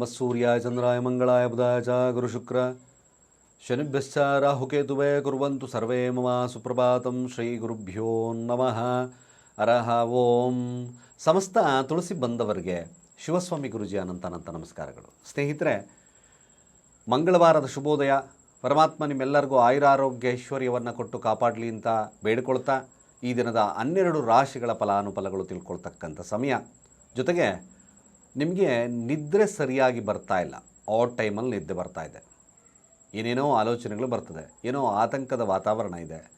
ನಮಃ ಸೂರ್ಯಾಯ ಚಂದ್ರಾಯ ಮಂಗಳಾಯ ಬುಧಾಯ ಚ ಗುರುಶುಕ್ರ ಶನಿಭ್ಯಶ್ಚ ರಾಹುಕೇತುವೇ ಕುರ್ವಂತು ಸರ್ವೇ ಮಮ ಸುಪ್ರಭಾತಂ ಶ್ರೀ ಗುರುಭ್ಯೋ ನಮಃ ಅರಹ ಓಂ ಸಮಸ್ತ ತುಳಸಿ ಬಂದವರಿಗೆ ಶಿವಸ್ವಾಮಿ ಗುರುಜಿ ಅನಂತ ಅನಂತ ನಮಸ್ಕಾರಗಳು. ಸ್ನೇಹಿತರೆ, ಮಂಗಳವಾರದ ಶುಭೋದಯ. ಪರಮಾತ್ಮ ನಿಮ್ಮೆಲ್ಲರಿಗೂ ಆಯುರಾರೋಗ್ಯ ಐಶ್ವರ್ಯವನ್ನು ಕೊಟ್ಟು ಕಾಪಾಡಲಿ ಅಂತ ಬೇಡಿಕೊಳ್ತಾ ಈ ದಿನದ ಹನ್ನೆರಡು ರಾಶಿಗಳ ಫಲಾನುಫಲಗಳು ತಿಳ್ಕೊಳ್ತಕ್ಕಂಥ ಸಮಯ. ಜೊತೆಗೆ ನಿಮಗೆ ನಿದ್ರೆ ಸರಿಯಾಗಿ ಬರ್ತಾ ಇಲ್ಲ. ಆ ಟೈಮಲ್ಲಿ ನಿದ್ದೆ ಬರ್ತಾ ಇದೆ. ಏನೇನೋ ಆಲೋಚನೆಗಳು ಬರ್ತದೆ. ಏನೋ ಆತಂಕದ ವಾತಾವರಣ ಇದೆ.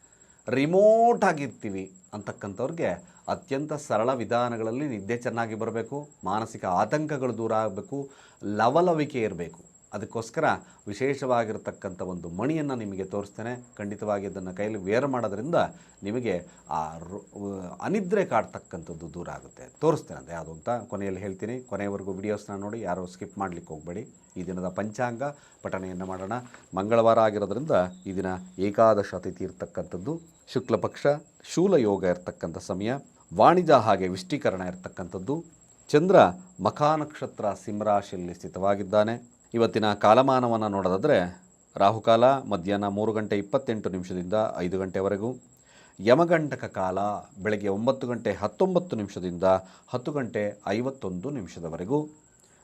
ರಿಮೋಟ್ ಆಗಿರ್ತೀವಿ ಅಂತಕ್ಕಂಥವ್ರಿಗೆ ಅತ್ಯಂತ ಸರಳ ವಿಧಾನಗಳಲ್ಲಿ ನಿದ್ದೆ ಚೆನ್ನಾಗಿ ಬರಬೇಕು. ಮಾನಸಿಕ ಆತಂಕಗಳು ದೂರ ಆಗಬೇಕು. ಲವಲವಿಕೆ ಇರಬೇಕು. ಅದಕ್ಕೋಸ್ಕರ ವಿಶೇಷವಾಗಿರತಕ್ಕಂಥ ಒಂದು ಮಣಿಯನ್ನು ನಿಮಗೆ ತೋರಿಸ್ತೇನೆ. ಖಂಡಿತವಾಗಿ ಅದನ್ನು ಕೈಯಲ್ಲಿ ವೇರ್ ಮಾಡೋದ್ರಿಂದ ನಿಮಗೆ ಆ ಅನಿದ್ರೆ ಕಾಡ್ತಕ್ಕಂಥದ್ದು ದೂರ ಆಗುತ್ತೆ. ತೋರಿಸ್ತೇನೆ ಅದು ಯಾವುದು ಅಂತ ಕೊನೆಯಲ್ಲಿ ಹೇಳ್ತೀನಿ. ಕೊನೆಯವರೆಗೂ ವಿಡಿಯೋಸ್ನ ನೋಡಿ, ಯಾರು ಸ್ಕಿಪ್ ಮಾಡಲಿಕ್ಕೆ ಹೋಗಬೇಡಿ. ಈ ದಿನದ ಪಂಚಾಂಗ ಪಠಣೆಯನ್ನು ಮಾಡೋಣ. ಮಂಗಳವಾರ ಆಗಿರೋದ್ರಿಂದ ಈ ದಿನ ಏಕಾದಶ ಅತಿಥಿ ಇರ್ತಕ್ಕಂಥದ್ದು. ಶುಕ್ಲ ಪಕ್ಷ ಶೂಲ ಯೋಗ ಇರ್ತಕ್ಕಂಥ ಸಮಯ. ವಾಣಿಜ್ಯ ಹಾಗೆ ವಿಷ್ಟೀಕರಣ ಇರ್ತಕ್ಕಂಥದ್ದು. ಚಂದ್ರ ಮಖಾ ನಕ್ಷತ್ರ ಸಿಂಹರಾಶಿಯಲ್ಲಿ ಸ್ಥಿತವಾಗಿದ್ದಾನೆ. ಇವತ್ತಿನ ಕಾಲಮಾನವನ್ನು ನೋಡೋದಾದರೆ ರಾಹುಕಾಲ ಮಧ್ಯಾಹ್ನ ಮೂರು ಗಂಟೆ ಇಪ್ಪತ್ತೆಂಟು ನಿಮಿಷದಿಂದ ಐದು ಗಂಟೆವರೆಗೂ, ಯಮಗಂಟಕ ಕಾಲ ಬೆಳಗ್ಗೆ ಒಂಬತ್ತು ಗಂಟೆ ಹತ್ತೊಂಬತ್ತು ನಿಮಿಷದಿಂದ ಹತ್ತು ಗಂಟೆ ಐವತ್ತೊಂದು ನಿಮಿಷದವರೆಗೂ,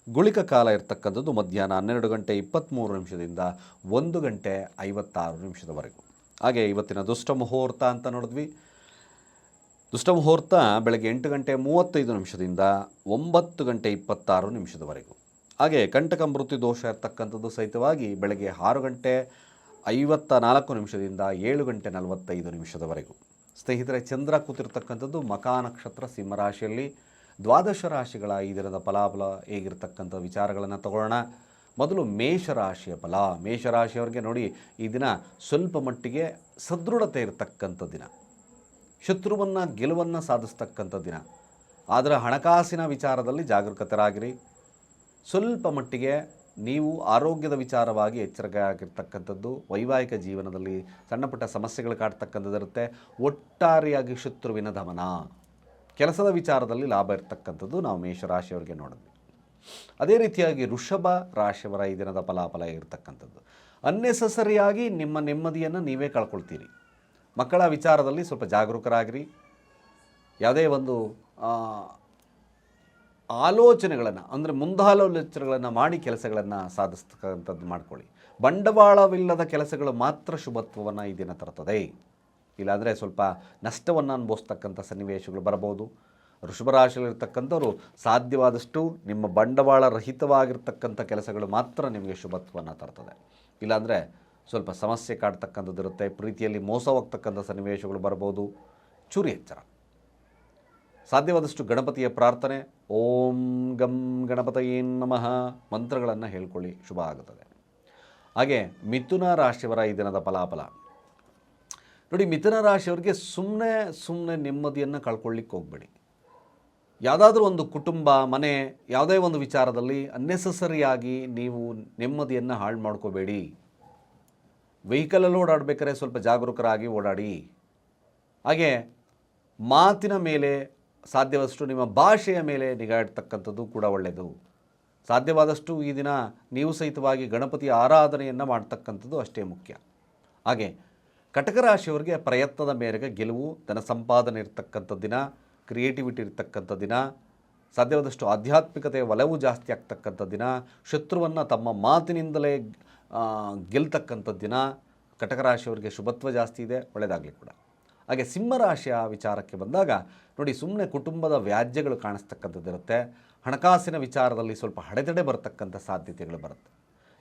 ಗುಳಿಕ ಕಾಲ ಇರತಕ್ಕಂಥದ್ದು ಮಧ್ಯಾಹ್ನ ಹನ್ನೆರಡು ಗಂಟೆ ಇಪ್ಪತ್ತ್ಮೂರು ನಿಮಿಷದಿಂದ ಒಂದು ಗಂಟೆ ಐವತ್ತಾರು ನಿಮಿಷದವರೆಗೂ. ಹಾಗೆ ಇವತ್ತಿನ ದುಷ್ಟ ಮುಹೂರ್ತ ಅಂತ ನೋಡಿದ್ವಿ. ದುಷ್ಟ ಮುಹೂರ್ತ ಬೆಳಗ್ಗೆ ಎಂಟು ಗಂಟೆ ಮೂವತ್ತೈದು ನಿಮಿಷದಿಂದ ಒಂಬತ್ತು ಗಂಟೆ ಇಪ್ಪತ್ತಾರು ನಿಮಿಷದವರೆಗೂ. ಹಾಗೆ ಕಂಟಕ ಮೃತ್ಯು ದೋಷ ಇರತಕ್ಕಂಥದ್ದು ಸಹಿತವಾಗಿ ಬೆಳಗ್ಗೆ ಆರು ಗಂಟೆ ಐವತ್ತ ನಾಲ್ಕು ನಿಮಿಷದಿಂದ ಏಳು ಗಂಟೆ ನಲವತ್ತೈದು ನಿಮಿಷದವರೆಗೂ. ಸ್ನೇಹಿತರೆ, ಚಂದ್ರ ಕೂತಿರ್ತಕ್ಕಂಥದ್ದು ಮಕಾ ನಕ್ಷತ್ರ ಸಿಂಹರಾಶಿಯಲ್ಲಿ ದ್ವಾದಶ ರಾಶಿಗಳ ಈ ದಿನದ ಫಲಾಫಲ ಹೇಗಿರ್ತಕ್ಕಂಥ ವಿಚಾರಗಳನ್ನು ತಗೊಳ್ಳೋಣ. ಮೊದಲು ಮೇಷರಾಶಿಯ ಫಲ. ಮೇಷರಾಶಿಯವರಿಗೆ ನೋಡಿ, ಈ ದಿನ ಸ್ವಲ್ಪ ಮಟ್ಟಿಗೆ ಸದೃಢತೆ ಇರತಕ್ಕಂಥ ದಿನ. ಶತ್ರುವನ್ನು, ಗೆಲುವನ್ನು ಸಾಧಿಸ್ತಕ್ಕಂಥ ದಿನ. ಆದರೆ ಹಣಕಾಸಿನ ವಿಚಾರದಲ್ಲಿ ಜಾಗರೂಕತರಾಗಿರಿ. ಸ್ವಲ್ಪ ಮಟ್ಟಿಗೆ ನೀವು ಆರೋಗ್ಯದ ವಿಚಾರವಾಗಿ ಎಚ್ಚರಿಕೆಯಾಗಿರ್ತಕ್ಕಂಥದ್ದು, ವೈವಾಹಿಕ ಜೀವನದಲ್ಲಿ ಸಣ್ಣಪುಟ್ಟ ಸಮಸ್ಯೆಗಳು ಕಾಡ್ತಕ್ಕಂಥದ್ದಿರುತ್ತೆ ಒಟ್ಟಾರೆಯಾಗಿ ಶತ್ರುವಿನ ದಮನ. ಕೆಲಸದ ವಿಚಾರದಲ್ಲಿ ಲಾಭ ಇರ್ತಕ್ಕಂಥದ್ದು ನಾವು ಮೇಷರಾಶಿಯವರಿಗೆ ನೋಡಿದ್ವಿ. ಅದೇ ರೀತಿಯಾಗಿ ಋಷಭ ರಾಶಿಯವರ ಈ ದಿನದ ಫಲಾಫಲ ಇರತಕ್ಕಂಥದ್ದು. ಅನ್ನೆಸಸರಿಯಾಗಿ ನಿಮ್ಮ ನೆಮ್ಮದಿಯನ್ನು ನೀವೇ ಕಳ್ಕೊಳ್ತೀರಿ. ಮಕ್ಕಳ ವಿಚಾರದಲ್ಲಿ ಸ್ವಲ್ಪ ಜಾಗರೂಕರಾಗಿರಿ. ಯಾವುದೇ ಒಂದು ಆಲೋಚನೆಗಳನ್ನು, ಅಂದರೆ ಮುಂದಾಲೋಚನೆಗಳನ್ನು ಮಾಡಿ ಕೆಲಸಗಳನ್ನು ಸಾಧಿಸ್ತಕ್ಕಂಥದ್ದು ಮಾಡ್ಕೊಳ್ಳಿ. ಬಂಡವಾಳವಿಲ್ಲದ ಕೆಲಸಗಳು ಮಾತ್ರ ಶುಭತ್ವವನ್ನು ಈ ದಿನ ತರ್ತದೆ. ಇಲ್ಲಾಂದರೆ ಸ್ವಲ್ಪ ನಷ್ಟವನ್ನು ಅನುಭವಿಸ್ತಕ್ಕಂಥ ಸನ್ನಿವೇಶಗಳು ಬರಬಹುದು. ವೃಷಭರಾಶಿಯಲ್ಲಿರ್ತಕ್ಕಂಥವ್ರು ಸಾಧ್ಯವಾದಷ್ಟು ನಿಮ್ಮ ಬಂಡವಾಳ ರಹಿತವಾಗಿರ್ತಕ್ಕಂಥ ಕೆಲಸಗಳು ಮಾತ್ರ ನಿಮಗೆ ಶುಭತ್ವವನ್ನು ತರ್ತದೆ. ಇಲ್ಲಾಂದರೆ ಸ್ವಲ್ಪ ಸಮಸ್ಯೆ ಕಾಡ್ತಕ್ಕಂಥದ್ದು ಇರುತ್ತೆ ಪ್ರೀತಿಯಲ್ಲಿ ಮೋಸ ಹೋಗ್ತಕ್ಕಂಥ ಸನ್ನಿವೇಶಗಳು ಬರ್ಬೋದು ಚೂರಿ ಎಚ್ಚರ. ಸಾಧ್ಯವಾದಷ್ಟು ಗಣಪತಿಯ ಪ್ರಾರ್ಥನೆ, ಓಂ ಗಂ ಗಣಪತಯೇ ನಮಃ ಮಂತ್ರಗಳನ್ನು ಹೇಳ್ಕೊಳ್ಳಿ, ಶುಭ ಆಗುತ್ತದೆ. ಹಾಗೆ ಮಿಥುನ ರಾಶಿಯವರ ಈ ದಿನದ ಫಲಾಫಲ. ನೋಡಿ, ಮಿಥುನ ರಾಶಿಯವರಿಗೆ ಸುಮ್ಮನೆ ಸುಮ್ಮನೆ ನೆಮ್ಮದಿಯನ್ನು ಕಳ್ಕೊಳ್ಳಿಕ್ಕೆ ಹೋಗಬೇಡಿ. ಯಾವುದಾದ್ರೂ ಒಂದು ಕುಟುಂಬ, ಮನೆ, ಯಾವುದೇ ಒಂದು ವಿಚಾರದಲ್ಲಿ ಅನ್ನೆಸಸರಿಯಾಗಿ ನೀವು ನೆಮ್ಮದಿಯನ್ನು ಹಾಳು ಮಾಡ್ಕೋಬೇಡಿ. ವೆಹಿಕಲಲ್ಲಿ ಓಡಾಡಬೇಕಾದ್ರೆ ಸ್ವಲ್ಪ ಜಾಗರೂಕರಾಗಿ ಓಡಾಡಿ. ಹಾಗೆ ಮಾತಿನ ಮೇಲೆ ಸಾಧ್ಯವಾದಷ್ಟು ನಿಮ್ಮ ಭಾಷೆಯ ಮೇಲೆ ನಿಗಾ ಇಡ್ತಕ್ಕಂಥದ್ದು ಕೂಡ ಒಳ್ಳೆಯದು. ಸಾಧ್ಯವಾದಷ್ಟು ಈ ದಿನ ನೀವು ಸಹಿತವಾಗಿ ಗಣಪತಿಯ ಆರಾಧನೆಯನ್ನು ಮಾಡ್ತಕ್ಕಂಥದ್ದು ಅಷ್ಟೇ ಮುಖ್ಯ. ಹಾಗೆ ಕಟಕ ರಾಶಿಯವರಿಗೆ ಪ್ರಯತ್ನದ ಮೇರೆಗೆ ಗೆಲುವು, ಧನ ಸಂಪಾದನೆ ಇರತಕ್ಕಂಥ ದಿನ, ಕ್ರಿಯೇಟಿವಿಟಿ ಇರತಕ್ಕಂಥ ದಿನ, ಸಾಧ್ಯವಾದಷ್ಟು ಆಧ್ಯಾತ್ಮಿಕತೆ ಒಲವು ಜಾಸ್ತಿ ಆಗ್ತಕ್ಕಂಥ ದಿನ, ಶತ್ರುವನ್ನು ತಮ್ಮ ಮಾತಿನಿಂದಲೇ ಗೆಲ್ತಕ್ಕಂಥ ದಿನ, ಕಟಕ ರಾಶಿಯವರಿಗೆ ಶುಭತ್ವ ಜಾಸ್ತಿ ಇದೆ ಒಳ್ಳೆಯದಾಗಲಿ ಕೂಡ. ಹಾಗೆ ಸಿಂಹರಾಶಿಯ ವಿಚಾರಕ್ಕೆ ಬಂದಾಗ ನೋಡಿ ಸುಮ್ಮನೆ ಕುಟುಂಬದ ವ್ಯಾಜ್ಯಗಳು ಕಾಣಿಸ್ತಕ್ಕಂಥದ್ದಿರುತ್ತೆ ಹಣಕಾಸಿನ ವಿಚಾರದಲ್ಲಿ ಸ್ವಲ್ಪ ಹಡೆತಡೆ ಬರತಕ್ಕಂಥ ಸಾಧ್ಯತೆಗಳು ಬರುತ್ತೆ.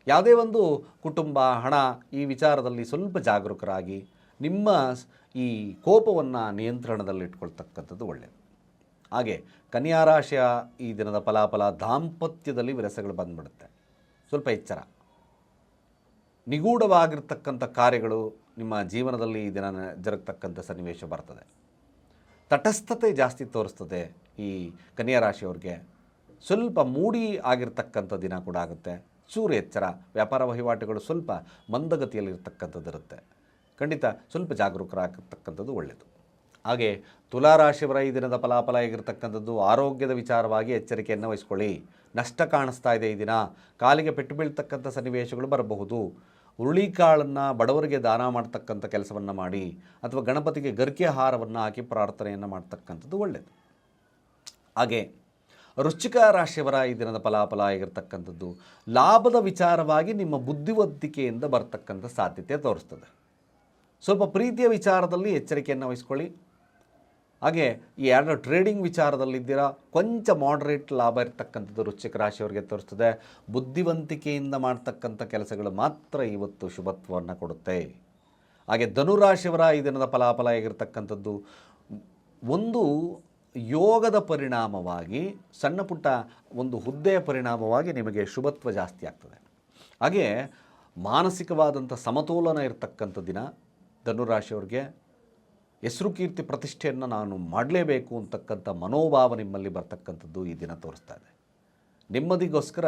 ಯಾವುದೇ ಒಂದು ಕುಟುಂಬ, ಹಣ ಈ ವಿಚಾರದಲ್ಲಿ ಸ್ವಲ್ಪ ಜಾಗರೂಕರಾಗಿ ನಿಮ್ಮ ಈ ಕೋಪವನ್ನು ನಿಯಂತ್ರಣದಲ್ಲಿಟ್ಕೊಳ್ತಕ್ಕಂಥದ್ದು ಒಳ್ಳೆಯದು ಹಾಗೆ ಕನ್ಯಾ ರಾಶಿಯ ಈ ದಿನದ ಫಲಾಫಲ ದಾಂಪತ್ಯದಲ್ಲಿ ವಿರಸಗಳು ಬಂದ್ಬಿಡುತ್ತೆ. ಸ್ವಲ್ಪ ಎಚ್ಚರ. ನಿಗೂಢವಾಗಿರ್ತಕ್ಕಂಥ ಕಾರ್ಯಗಳು ನಿಮ್ಮ ಜೀವನದಲ್ಲಿ ಈ ದಿನ ಜರುಗ್ತಕ್ಕಂಥ ಜರುಗತಕ್ಕಂಥ ಸನ್ನಿವೇಶ ಬರ್ತದೆ. ತಟಸ್ಥತೆ ಜಾಸ್ತಿ ತೋರಿಸ್ತದೆ ಈ ಕನ್ಯಾ ರಾಶಿಯವ್ರಿಗೆ. ಸ್ವಲ್ಪ ಮೂಡಿ ಆಗಿರ್ತಕ್ಕಂಥ ದಿನ ಕೂಡ ಆಗುತ್ತೆ. ಚೂರು ಎಚ್ಚರ ವ್ಯಾಪಾರ ವಹಿವಾಟುಗಳು ಸ್ವಲ್ಪ ಮಂದಗತಿಯಲ್ಲಿರ್ತಕ್ಕಂಥದ್ದಿರುತ್ತೆ. ಖಂಡಿತ ಸ್ವಲ್ಪ ಜಾಗರೂಕರಾಗಿರ್ತಕ್ಕಂಥದ್ದು ಒಳ್ಳೆಯದು. ಹಾಗೆ ತುಲಾರಾಶಿಯವರ ಈ ದಿನದ ಫಲಾಫಲ ಆಗಿರ್ತಕ್ಕಂಥದ್ದು ಆರೋಗ್ಯದ ವಿಚಾರವಾಗಿ ಎಚ್ಚರಿಕೆಯನ್ನು ವಹಿಸ್ಕೊಳ್ಳಿ. ನಷ್ಟ ಕಾಣಿಸ್ತಾ ಇದೆ ಈ ದಿನ. ಕಾಲಿಗೆ ಪೆಟ್ಟು ಬೀಳ್ತಕ್ಕಂಥ ಸನ್ನಿವೇಶಗಳು ಬರಬಹುದು. ಹುರುಳಿಕಾಳನ್ನು ಬಡವರಿಗೆ ದಾನ ಮಾಡ್ತಕ್ಕಂಥ ಕೆಲಸವನ್ನು ಮಾಡಿ ಅಥವಾ ಗಣಪತಿಗೆ ಗರ್ಕೆ ಹಾರವನ್ನು ಹಾಕಿ ಪ್ರಾರ್ಥನೆಯನ್ನು ಮಾಡ್ತಕ್ಕಂಥದ್ದು ಒಳ್ಳೆಯದು ಹಾಗೆ ವೃಶ್ಚಿಕ ರಾಶಿಯವರ ಈ ದಿನದ ಫಲಾಫಲ ಆಗಿರ್ತಕ್ಕಂಥದ್ದು ಲಾಭದ ವಿಚಾರವಾಗಿ ನಿಮ್ಮ ಬುದ್ಧಿವಂತಿಕೆಯಿಂದ ಬರ್ತಕ್ಕಂಥ ಸಾಧ್ಯತೆ ತೋರಿಸ್ತದೆ. ಸ್ವಲ್ಪ ಪ್ರೀತಿಯ ವಿಚಾರದಲ್ಲಿ ಎಚ್ಚರಿಕೆಯನ್ನು ವಹಿಸ್ಕೊಳ್ಳಿ. ಹಾಗೆ ಈ ಎರಡು ಟ್ರೇಡಿಂಗ್ ವಿಚಾರದಲ್ಲಿದ್ದೀರಾ, ಕೊಂಚ ಮಾಡ್ರೇಟ್ ಲಾಭ ಇರ್ತಕ್ಕಂಥದ್ದು ವೃಶ್ಚಿಕ ರಾಶಿಯವರಿಗೆ ತೋರಿಸ್ತದೆ. ಬುದ್ಧಿವಂತಿಕೆಯಿಂದ ಮಾಡ್ತಕ್ಕಂಥ ಕೆಲಸಗಳು ಮಾತ್ರ ಇವತ್ತು ಶುಭತ್ವವನ್ನು ಕೊಡುತ್ತೆ. ಹಾಗೆ ಧನುರಾಶಿಯವರ ಈ ದಿನದ ಫಲಾಫಲ ಆಗಿರ್ತಕ್ಕಂಥದ್ದು ಒಂದು ಯೋಗದ ಪರಿಣಾಮವಾಗಿ, ಸಣ್ಣ ಪುಟ್ಟ ಒಂದು ಹುದ್ದೆಯ ಪರಿಣಾಮವಾಗಿ ನಿಮಗೆ ಶುಭತ್ವ ಜಾಸ್ತಿ ಆಗ್ತದೆ. ಹಾಗೆ ಮಾನಸಿಕವಾದಂಥ ಸಮತೋಲನ ಇರತಕ್ಕಂಥ ದಿನ ಧನುರಾಶಿಯವ್ರಿಗೆ ಹೆಸರು ಕೀರ್ತಿ ಪ್ರತಿಷ್ಠೆಯನ್ನು ನಾನು ಮಾಡಲೇಬೇಕು ಅಂತಕ್ಕಂಥ ಮನೋಭಾವ ನಿಮ್ಮಲ್ಲಿ ಬರ್ತಕ್ಕಂಥದ್ದು ಈ ದಿನ ತೋರಿಸ್ತಾ ಇದೆ. ನೆಮ್ಮದಿಗೋಸ್ಕರ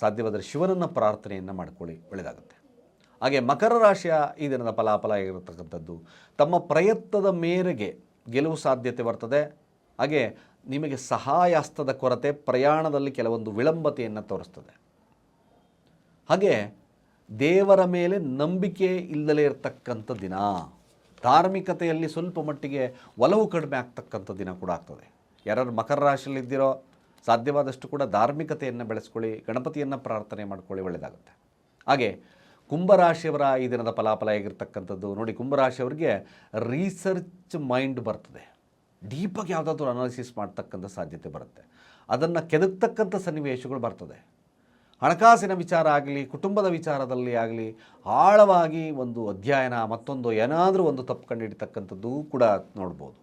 ಸಾಧ್ಯವಾದರೆ ಶಿವನನ್ನು ಪ್ರಾರ್ಥನೆಯನ್ನು ಮಾಡಿಕೊಳ್ಳಿ, ಒಳ್ಳೆಯದಾಗುತ್ತೆ. ಹಾಗೆ ಮಕರ ರಾಶಿಯ ಈ ದಿನದ ಫಲಾಫಲ ಆಗಿರತಕ್ಕಂಥದ್ದು, ತಮ್ಮ ಪ್ರಯತ್ನದ ಮೇರೆಗೆ ಗೆಲುವು ಸಾಧ್ಯತೆ ಬರ್ತದೆ. ಹಾಗೆ ನಿಮಗೆ ಸಹಾಯಾಸ್ತದ ಕೊರತೆ ಪ್ರಯಾಣದಲ್ಲಿ ಕೆಲವೊಂದು ವಿಳಂಬತೆಯನ್ನು ತೋರಿಸ್ತದೆ. ಹಾಗೆ ದೇವರ ಮೇಲೆ ನಂಬಿಕೆ ಇಲ್ಲದಲೇ ಇರತಕ್ಕಂಥ ದಿನ. ಧಾರ್ಮಿಕತೆಯಲ್ಲಿ ಸ್ವಲ್ಪ ಮಟ್ಟಿಗೆ ಒಲವು ಕಡಿಮೆ ಆಗ್ತಕ್ಕಂಥ ದಿನ ಕೂಡ ಆಗ್ತದೆ. ಯಾರು ಮಕರ ರಾಶಿಯಲ್ಲಿದ್ದೀರೋ ಸಾಧ್ಯವಾದಷ್ಟು ಕೂಡ ಧಾರ್ಮಿಕತೆಯನ್ನು ಬೆಳೆಸ್ಕೊಳ್ಳಿ, ಗಣಪತಿಯನ್ನು ಪ್ರಾರ್ಥನೆ ಮಾಡ್ಕೊಳ್ಳಿ, ಒಳ್ಳೆಯದಾಗುತ್ತೆ. ಹಾಗೆ ಕುಂಭರಾಶಿಯವರ ಈ ದಿನದ ಫಲಾಫಲ ಆಗಿರ್ತಕ್ಕಂಥದ್ದು ನೋಡಿ ಕುಂಭರಾಶಿಯವರಿಗೆ ರೀಸರ್ಚ್ ಮೈಂಡ್ ಬರ್ತದೆ. ಡೀಪಾಗಿ ಯಾವುದಾದ್ರೂ ಅನಾಲಿಸಿಸ್ ಮಾಡ್ತಕ್ಕಂಥ ಸಾಧ್ಯತೆ ಬರುತ್ತೆ. ಅದನ್ನು ಕೆದಕ್ತಕ್ಕಂಥ ಸನ್ನಿವೇಶಗಳು ಬರ್ತದೆ. ಹಣಕಾಸಿನ ವಿಚಾರ ಆಗಲಿ, ಕುಟುಂಬದ ವಿಚಾರದಲ್ಲಿ ಆಗಲಿ, ಆಳವಾಗಿ ಒಂದು ಅಧ್ಯಯನ, ಮತ್ತೊಂದು ಏನಾದರೂ ಒಂದು ತಪ್ಪು ಕಂಡುಹಿಡಿತಕ್ಕಂಥದ್ದು ಕೂಡ ನೋಡ್ಬೋದು.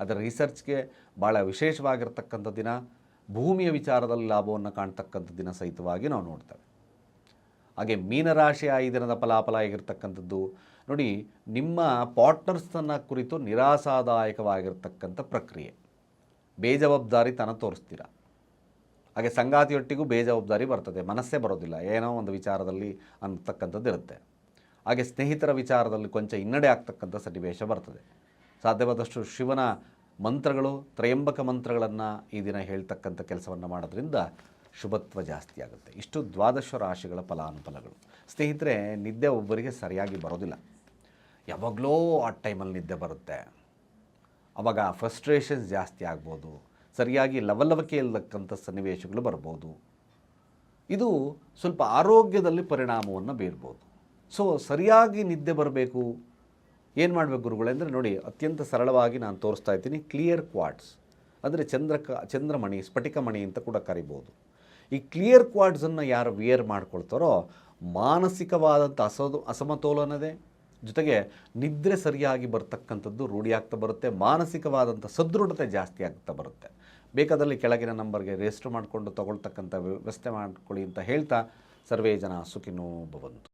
ಅದರ ರಿಸರ್ಚ್ಗೆ ಭಾಳ ವಿಶೇಷವಾಗಿರ್ತಕ್ಕಂಥ ದಿನ, ಭೂಮಿಯ ವಿಚಾರದಲ್ಲಿ ಲಾಭವನ್ನು ಕಾಣ್ತಕ್ಕಂಥ ದಿನ ಸಹಿತವಾಗಿ ನಾವು ನೋಡ್ತೇವೆ. ಹಾಗೆ ಮೀನರಾಶಿಯ ಈ ದಿನದ ಫಲಾಫಲ ಆಗಿರ್ತಕ್ಕಂಥದ್ದು, ನೋಡಿ, ನಿಮ್ಮ ಪಾರ್ಟ್ನರ್ಸನ್ನು ಕುರಿತು ನಿರಾಸಾದಾಯಕವಾಗಿರ್ತಕ್ಕಂಥ ಪ್ರಕ್ರಿಯೆ. ಬೇಜವಾಬ್ದಾರಿತನ ತೋರಿಸ್ತೀರ? ಹಾಗೆ ಸಂಗಾತಿಯೊಟ್ಟಿಗೂ ಬೇಜವಾಬ್ದಾರಿ ಬರ್ತದೆ, ಮನಸ್ಸೇ ಬರೋದಿಲ್ಲ, ಏನೋ ಒಂದು ವಿಚಾರದಲ್ಲಿ ಅನ್ನತಕ್ಕಂಥದ್ದು ಇರುತ್ತೆ. ಹಾಗೆ ಸ್ನೇಹಿತರ ವಿಚಾರದಲ್ಲಿ ಕೊಂಚ ಹಿನ್ನಡೆ ಆಗ್ತಕ್ಕಂಥ ಸನ್ನಿವೇಶ ಬರ್ತದೆ. ಸಾಧ್ಯವಾದಷ್ಟು ಶಿವನ ಮಂತ್ರಗಳು, ತ್ರಯಂಬಕ ಮಂತ್ರಗಳನ್ನು ಈ ದಿನ ಹೇಳ್ತಕ್ಕಂಥ ಕೆಲಸವನ್ನು ಮಾಡೋದ್ರಿಂದ ಶುಭತ್ವ ಜಾಸ್ತಿ ಆಗುತ್ತೆ. ಇಷ್ಟು ದ್ವಾದಶ ರಾಶಿಗಳ ಫಲಾನುಫಲಗಳು. ಸ್ನೇಹಿತರೆ, ನಿದ್ದೆ ಒಬ್ಬರಿಗೆ ಸರಿಯಾಗಿ ಬರೋದಿಲ್ಲ. ಯಾವಾಗಲೋ ಆ ಟೈಮಲ್ಲಿ ನಿದ್ದೆ ಬರುತ್ತೆ. ಅವಾಗ ಫ್ರಸ್ಟ್ರೇಷನ್ಸ್ ಜಾಸ್ತಿ ಆಗ್ಬೋದು. ಸರಿಯಾಗಿ ಲವಲವಿಕೆ ಇಲ್ಲಕ್ಕಂಥ ಸನ್ನಿವೇಶಗಳು ಬರ್ಬೋದು. ಇದು ಸ್ವಲ್ಪ ಆರೋಗ್ಯದಲ್ಲಿ ಪರಿಣಾಮವನ್ನು ಬೀರ್ಬೋದು. ಸೊ ಸರಿಯಾಗಿ ನಿದ್ದೆ ಬರಬೇಕು. ಏನು ಮಾಡಬೇಕು ಗುರುಗಳೆಂದರೆ ನೋಡಿ, ಅತ್ಯಂತ ಸರಳವಾಗಿ ನಾನು ತೋರಿಸ್ತಾ ಇದ್ದೀನಿ ಕ್ಲಿಯರ್ ಕ್ವಾಡ್ಸ್ ಅಂದರೆ ಚಂದ್ರಕ, ಚಂದ್ರಮಣಿ, ಸ್ಫಟಿಕಮಣಿ ಅಂತ ಕೂಡ ಕರಿಬೋದು. ಈ ಕ್ಲಿಯರ್ ಕ್ವಾಡ್ಸನ್ನು ಯಾರು ವಿಯರ್ ಮಾಡ್ಕೊಳ್ತಾರೋ ಮಾನಸಿಕವಾದಂಥ ಅಸದು, ಅಸಮತೋಲನದೇ ಜೊತೆಗೆ ನಿದ್ರೆ ಸರಿಯಾಗಿ ಬರ್ತಕ್ಕಂಥದ್ದು ರೂಢಿಯಾಗ್ತಾ ಬರುತ್ತೆ, ಮಾನಸಿಕವಾದಂಥ ಸದೃಢತೆ ಜಾಸ್ತಿ ಆಗ್ತಾ ಬರುತ್ತೆ. ಬೇಕಾದಲ್ಲಿ ಕೆಳಗಿನ ನಂಬರ್ಗೆ ರಿಜಿಸ್ಟರ್ ಮಾಡಿಕೊಂಡು ತಗೊಳ್ತಕ್ಕಂಥ ವ್ಯವಸ್ಥೆ ಮಾಡ್ಕೊಳ್ಳಿ ಅಂತ ಹೇಳ್ತಾ ಸರ್ವೇ ಜನ ಸುಖಿನೋ ಭವಂತು